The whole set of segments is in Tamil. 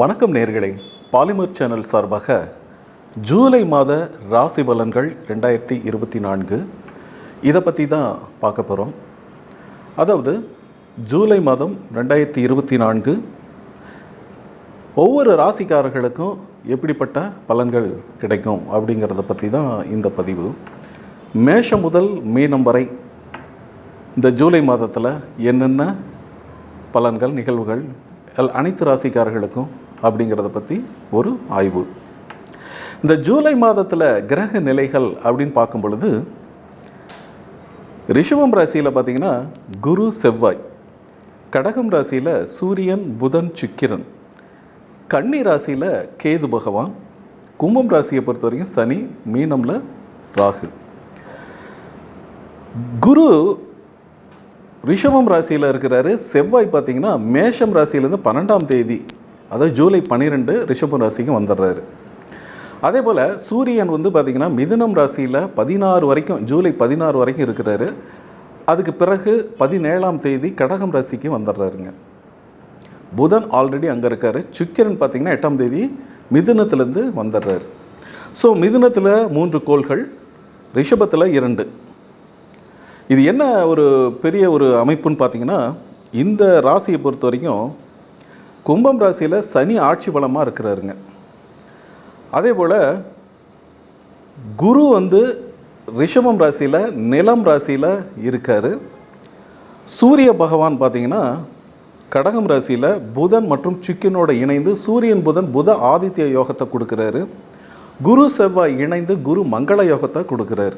வணக்கம் நேர்களே. பாலிமர் சேனல் சார்பாக ஜூலை மாத ராசி பலன்கள் ரெண்டாயிரத்தி இருபத்தி நான்கு. இதை பற்றி தான் பார்க்க போகிறோம் அதாவது ஜூலை மாதம் ரெண்டாயிரத்தி இருபத்தி நான்கு. ஒவ்வொரு ராசிக்காரர்களுக்கும் எப்படிப்பட்ட பலன்கள் கிடைக்கும் அப்படிங்கிறத பற்றி தான் இந்த பதிவு. மேஷம் முதல் மீனம் வரை இந்த ஜூலை மாதத்தில் என்னென்ன பலன்கள் நிகழ்வுகள் எல் அனைத்து ராசிக்காரர்களுக்கும் அப்படிங்கிறத பற்றி ஒரு ஆய்வு. இந்த ஜூலை மாதத்தில் கிரக நிலைகள் அப்படின்னு பார்க்கும் பொழுது ரிஷபம் ராசியில் பார்த்தீங்கன்னா குரு செவ்வாய். கடகம் ராசியில் சூரியன் புதன் சுக்கிரன். கன்னி ராசியில் கேது பகவான். கும்பம் ராசியை பொறுத்த வரைக்கும் சனி மீனமில் ராகு. குரு ரிஷபம் ராசியில் இருக்கிறாரு. செவ்வாய் பார்த்தீங்கன்னா மேஷம் ராசியிலேருந்து பன்னெண்டாம் தேதி அதாவது ஜூலை பன்னிரெண்டு ரிஷபம் ராசிக்கு வந்துடுறாரு. அதே போல் சூரியன் வந்து பார்த்திங்கன்னா மிதுனம் ராசியில் பதினாறு வரைக்கும் ஜூலை பதினாறு வரைக்கும் இருக்கிறாரு. அதுக்கு பிறகு பதினேழாம் தேதி கடகம் ராசிக்கு வந்துடுறாருங்க. புதன் ஆல்ரெடி அங்கே இருக்கார். சுக்கிரன் பார்த்திங்கன்னா எட்டாம் தேதி மிதுனத்துலேருந்து வந்துடுறாரு. ஸோ மிதுனத்தில் மூன்று கோள்கள் ரிஷபத்தில் இரண்டு. இது என்ன ஒரு பெரிய ஒரு அமைப்புன்னு பார்த்தீங்கன்னா இந்த ராசியை பொறுத்த வரைக்கும் கும்பம் ராசியில் சனி ஆட்சி பலமாக இருக்கிறாருங்க. அதே போல் குரு வந்து ரிஷபம் ராசியில் நிலம் ராசியில் இருக்கார். சூரிய பகவான் பார்த்தீங்கன்னா கடகம் ராசியில் புதன் மற்றும் சுக்கினோட இணைந்து சூரியன் புதன் புத ஆதித்ய யோகத்தை கொடுக்குறாரு. குரு செவ்வாய் இணைந்து குரு மங்கள யோகத்தை கொடுக்குறாரு.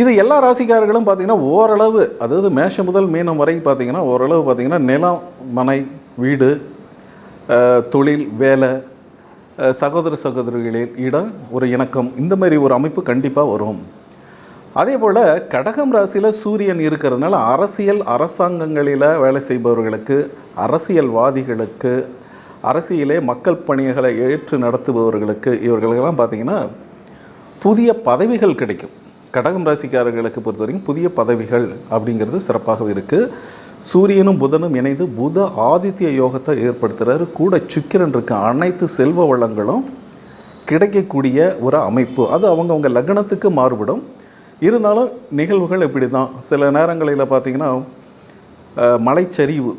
இது எல்லா ராசிக்காரர்களும் பார்த்தீங்கன்னா ஓரளவு அதாவது மேஷம் முதல் மீனம் வரை பார்த்திங்கன்னா ஓரளவு பார்த்தீங்கன்னா நிலம் மனை வீடு தொழில் வேலை சகோதர சகோதரிகளில் இடம் ஒரு இணக்கம் இந்த மாதிரி ஒரு அமைப்பு கண்டிப்பாக வரும். அதே போல் கடகம் ராசியில் சூரியன் இருக்கிறதுனால அரசியல் அரசாங்கங்களில் வேலை செய்பவர்களுக்கு அரசியல்வாதிகளுக்கு அரசியலே மக்கள் பணிகளை ஏற்று நடத்துபவர்களுக்கு இவர்களுக்கெல்லாம் பார்த்திங்கன்னா புதிய பதவிகள் கிடைக்கும். கடகம் ராசிக்காரர்களுக்கு பொறுத்த வரைக்கும் புதிய பதவிகள் அப்படிங்கிறது சிறப்பாக இருக்குது சூரியனும் புதனும் இணைந்து புத ஆதித்ய யோகத்தை ஏற்படுத்துகிறாரு கூட சுக்கிரன் இருக்க அனைத்து செல்வ வளங்களும் கிடைக்கக்கூடிய ஒரு அமைப்பு. அது அவங்கவுங்க லக்னத்துக்கு மாறுபடும். இருந்தாலும் நிகழ்வுகள் இப்படி தான் சில நேரங்களில் பார்த்திங்கன்னா மலைச்சரிவு.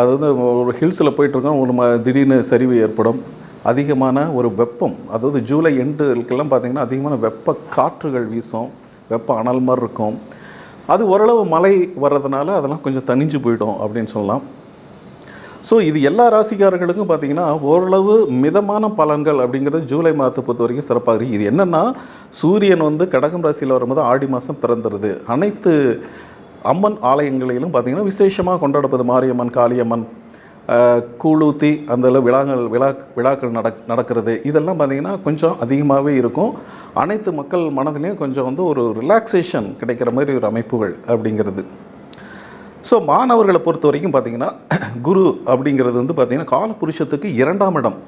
அதாவது ஒரு ஹில்ஸில் போயிட்டுருக்கோம் ஒரு ம திடீர்னு சரிவு ஏற்படும். அதிகமான ஒரு வெப்பம். அதாவது ஜூலை எண்டுக்கெல்லாம் பார்த்திங்கன்னா அதிகமான வெப்ப காற்றுகள் வீசும். வெப்ப அனல் மாதிரி இருக்கும். அது ஓரளவு மழை வர்றதுனால அதெல்லாம் கொஞ்சம் தணிஞ்சு போயிடும் அப்படின்னு சொல்லலாம். ஸோ இது எல்லா ராசிக்காரர்களுக்கும் பார்த்திங்கன்னா ஓரளவு மிதமான பலன்கள் அப்படிங்கிறது ஜூலை மாதத்தை பொறுத்த வரைக்கும் சிறப்பாக இருக்குது இது என்னென்னா சூரியன் வந்து கடகம் ராசியில் வரும்போது ஆடி மாதம் பிறந்துருது. அனைத்து அம்மன் ஆலயங்களிலும் பார்த்திங்கன்னா விசேஷமாக கொண்டாடப்படுது. மாரியம்மன் காளியம்மன் கூழூத்தி அந்த அளவு விழாக்கள் விழா விழாக்கள் நடக் நடக்கிறது. இதெல்லாம் பார்த்திங்கன்னா கொஞ்சம் அதிகமாகவே இருக்கும். அனைத்து மக்கள் மனதிலையும் கொஞ்சம் வந்து ஒரு ரிலாக்ஸேஷன் கிடைக்கிற மாதிரி ஒரு அமைப்புகள் அப்படிங்கிறது. ஸோ மாணவர்களை பொறுத்த வரைக்கும் பார்த்தீங்கன்னா குரு அப்படிங்கிறது வந்து பார்த்திங்கன்னா காலபுருஷத்துக்கு இரண்டாம் இடம்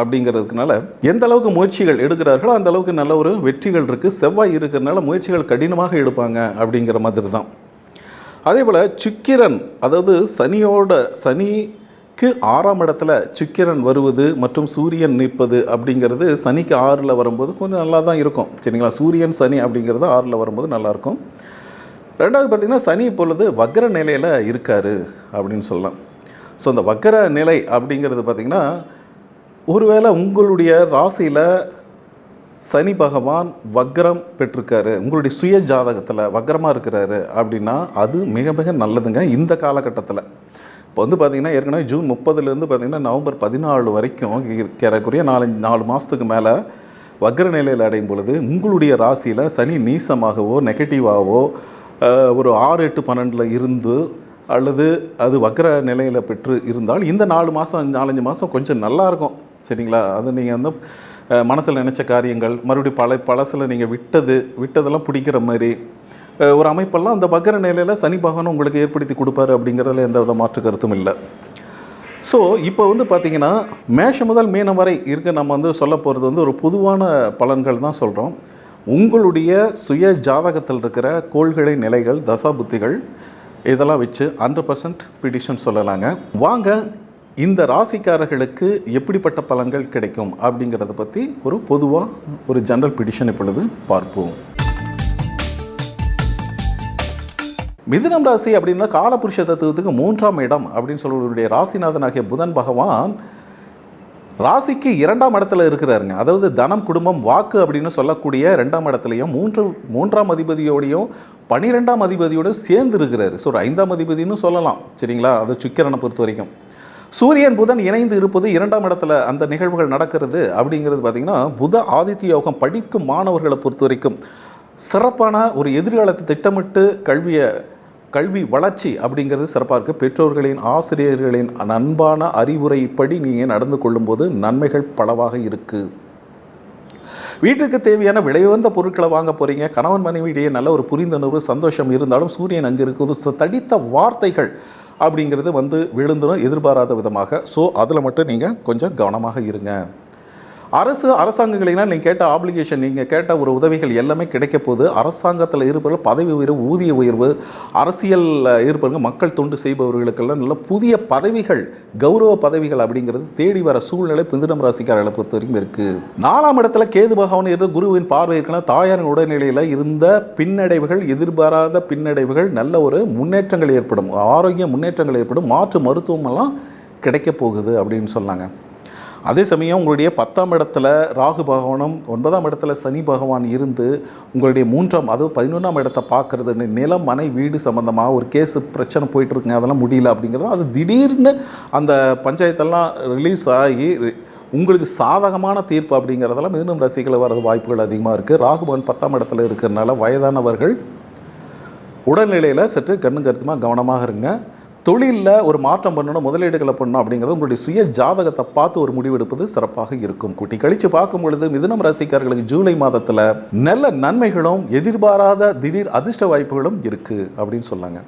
அப்படிங்கிறதுனால எந்த அளவுக்கு முயற்சிகள் எடுக்கிறார்களோ அந்த அளவுக்கு நல்ல ஒரு வெற்றிகள் இருக்குது செவ்வாய் இருக்கிறதுனால முயற்சிகள் கடினமாக எடுப்பாங்க அப்படிங்கிற மாதிரி தான். அதே போல் சுக்கிரன் அதாவது சனியோட சனி சனிக்கு ஆறாம் இடத்துல சுக்கிரன் வருவது மற்றும் சூரியன் நிற்பது அப்படிங்கிறது சனிக்கு ஆறில் வரும்போது கொஞ்சம் நல்லா தான் இருக்கும். சரிங்களா? சூரியன் சனி அப்படிங்கிறது ஆறில் வரும்போது நல்லாயிருக்கும். ரெண்டாவது பார்த்திங்கன்னா சனி இப்பொழுது வக்ர நிலையில் இருக்கார் அப்படின்னு சொல்லலாம். ஸோ அந்த வக்ர நிலை அப்படிங்கிறது பார்த்திங்கன்னா ஒருவேளை உங்களுடைய ராசியில் சனி பகவான் வக்ரம் பெற்றிருக்காரு உங்களுடைய சுய ஜாதகத்தில் வக்ரமாக இருக்கிறாரு அப்படின்னா அது மிக மிக நல்லதுங்க. இந்த காலகட்டத்தில். இப்போ வந்து பார்த்திங்கன்னா ஏற்கனவே ஜூன் முப்பதுலேருந்து பார்த்திங்கன்னா நவம்பர் பதினாலு வரைக்கும் ஏறக்குறைய நாலு நாலு மாதத்துக்கு மேலே வக்ர நிலையில் அடையும் பொழுது உங்களுடைய ராசியில் சனி நீசமாகவோ நெகட்டிவாகவோ ஒரு ஆறு எட்டு பன்னெண்டில் இருந்து அல்லது அது வக்ர நிலையில் பெற்று இருந்தால் இந்த நாலு மாதம் நாலஞ்சு மாதம் கொஞ்சம் நல்லா இருக்கும். சரிங்களா? அது நீங்கள் வந்து மனசில் நினச்ச காரியங்கள் மறுபடியும் பல பழசில் நீங்கள் விட்டது விட்டதெல்லாம் பிடிக்கிற மாதிரி ஒரு அமைப்பெல்லாம் அந்த வக்ர நிலையில் சனி பகவான் உங்களுக்கு ஏற்படுத்தி கொடுப்பாரு அப்படிங்கிறதுல எந்த வித மாற்று கருத்தும் இல்லை. ஸோ இப்போ வந்து பார்த்தீங்கன்னா மேஷம் முதல் மீனம் வரை இருக்க நம்ம வந்து சொல்ல போகிறது வந்து ஒரு பொதுவான பலன்கள் தான் சொல்கிறோம் உங்களுடைய சுய ஜாதகத்தில் இருக்கிற கோள்களை நிலைகள் தசா புத்திகள் இதெல்லாம் வச்சு ஹண்ட்ரட் பர்சன்ட் பிடிஷன் சொல்லலாங்க. வாங்க இந்த ராசிக்காரர்களுக்கு எப்படிப்பட்ட பலன்கள் கிடைக்கும் அப்படிங்கிறத பற்றி ஒரு பொதுவாக ஒரு ஜென்ரல் பிடிஷன் இப்பொழுது பார்ப்போம். மிதுனம் ராசி அப்படின்னா காலபுருஷ தத்துவத்துக்கு மூன்றாம் இடம் அப்படின்னு சொல்லக்கூடிய ராசிநாதனாகிய புதன் பகவான் ராசிக்கு இரண்டாம் இடத்துல இருக்கிறாருங்க. அதாவது தனம் குடும்பம் வாக்கு அப்படின்னு சொல்லக்கூடிய ரெண்டாம் இடத்துலையும் மூன்று மூன்றாம் அதிபதியோடையும் பனிரெண்டாம் அதிபதியோடு சேர்ந்து இருக்கிறாரு. ஸோ ஒரு ஐந்தாம் அதிபதினு சொல்லலாம். சரிங்களா? அது சுக்கிரனை பொறுத்த வரைக்கும். சூரியன் புதன் இணைந்து இருப்பது இரண்டாம் இடத்துல அந்த நிகழ்வுகள் நடக்கிறது அப்படிங்கிறது பார்த்திங்கன்னா புத ஆதித்ய யோகம் படிக்கும் மாணவர்களை பொறுத்த வரைக்கும் சிறப்பான ஒரு எதிர்காலத்தை திட்டமிட்டு கல்வியை கல்வி வளர்ச்சி அப்படிங்கிறது சிறப்பாக இருக்குது பெற்றோர்களின் ஆசிரியர்களின் அன்பான அறிவுரைப்படி நீங்கள் நடந்து கொள்ளும்போது நன்மைகள் பலவாக இருக்குது வீட்டுக்கு தேவையான விலையுயர்ந்த பொருட்களை வாங்க போகிறீங்க கணவன் மனைவியிடையே நல்ல ஒரு புரிந்துணர்வு சந்தோஷம் இருந்தாலும் சூரியன் அங்கே இருக்குது. தடித்த வார்த்தைகள் அப்படிங்கிறது வந்து விழுந்துடும் எதிர்பாராத விதமாக. ஸோ அதில் மட்டும் நீங்கள் கொஞ்சம் கவனமாக இருங்க. அரசு அரசாங்கங்களினால் நீங்கள் கேட்ட ஆப்ளிகேஷன் நீங்கள் கேட்ட ஒரு உதவிகள் எல்லாமே கிடைக்க போகுது. அரசாங்கத்தில் இருப்பவர்கள் பதவி உயர்வு ஊதிய உயர்வு அரசியலில் இருப்பவர்கள் மக்கள் தொண்டு செய்பவர்களுக்கெல்லாம் நல்ல புதிய பதவிகள் கௌரவ பதவிகள் அப்படிங்கிறது தேடி வர சூழ்நிலை பிந்துடம் ராசிக்காரர்களை பொறுத்த வரைக்கும் இருக்குது நாலாம் இடத்துல கேது பகவான் இருந்த குருவின் பார்வை இருக்கலாம். தாயாரின் உடல்நிலையில் இருந்த பின்னடைவுகள் எதிர்பாராத பின்னடைவுகள் நல்ல ஒரு முன்னேற்றங்கள் ஏற்படும். ஆரோக்கிய முன்னேற்றங்கள் ஏற்படும். மாற்று மருத்துவமெல்லாம் கிடைக்க போகுது அப்படின்னு சொன்னாங்க. அதே சமயம் உங்களுடைய பத்தாம் இடத்துல ராகு பகவானும் ஒன்பதாம் இடத்துல சனி பகவான் இருந்து உங்களுடைய மூன்றாம் அதாவது பதினொன்றாம் இடத்த பார்க்குறது நிலம் மனை வீடு சம்மந்தமாக ஒரு கேஸ் பிரச்சனை போயிட்டுருக்குங்க அதெல்லாம் முடியல அப்படிங்கிறது அது திடீர்னு அந்த பஞ்சாயத்தெல்லாம் ரிலீஸ் ஆகி உங்களுக்கு சாதகமான தீர்ப்பு அப்படிங்கிறதெல்லாம் மிதுனம் ரசிகளை வரது வாய்ப்புகள் அதிகமாக இருக்குது ராகுபவன் பத்தாம் இடத்துல இருக்கிறனால வயதானவர்கள் உடல்நிலையில் சற்று கண்ணு கருத்துமாக கவனமாக இருங்க. தொழிலில் ஒரு மாற்றம் பண்ணணும் முதலீடுகளை பண்ணணும் அப்படிங்கிறது உங்களுடைய சுய ஜாதகத்தை பார்த்து ஒரு முடிவெடுப்பது சிறப்பாக இருக்கும். கூட்டி கழித்து பார்க்கும் பொழுது மிதனம் ராசிக்காரர்களுக்கு ஜூலை மாதத்தில் நல்ல நன்மைகளும் எதிர்பாராத திடீர் அதிர்ஷ்ட வாய்ப்புகளும் இருக்குது அப்படின்னு சொன்னாங்க.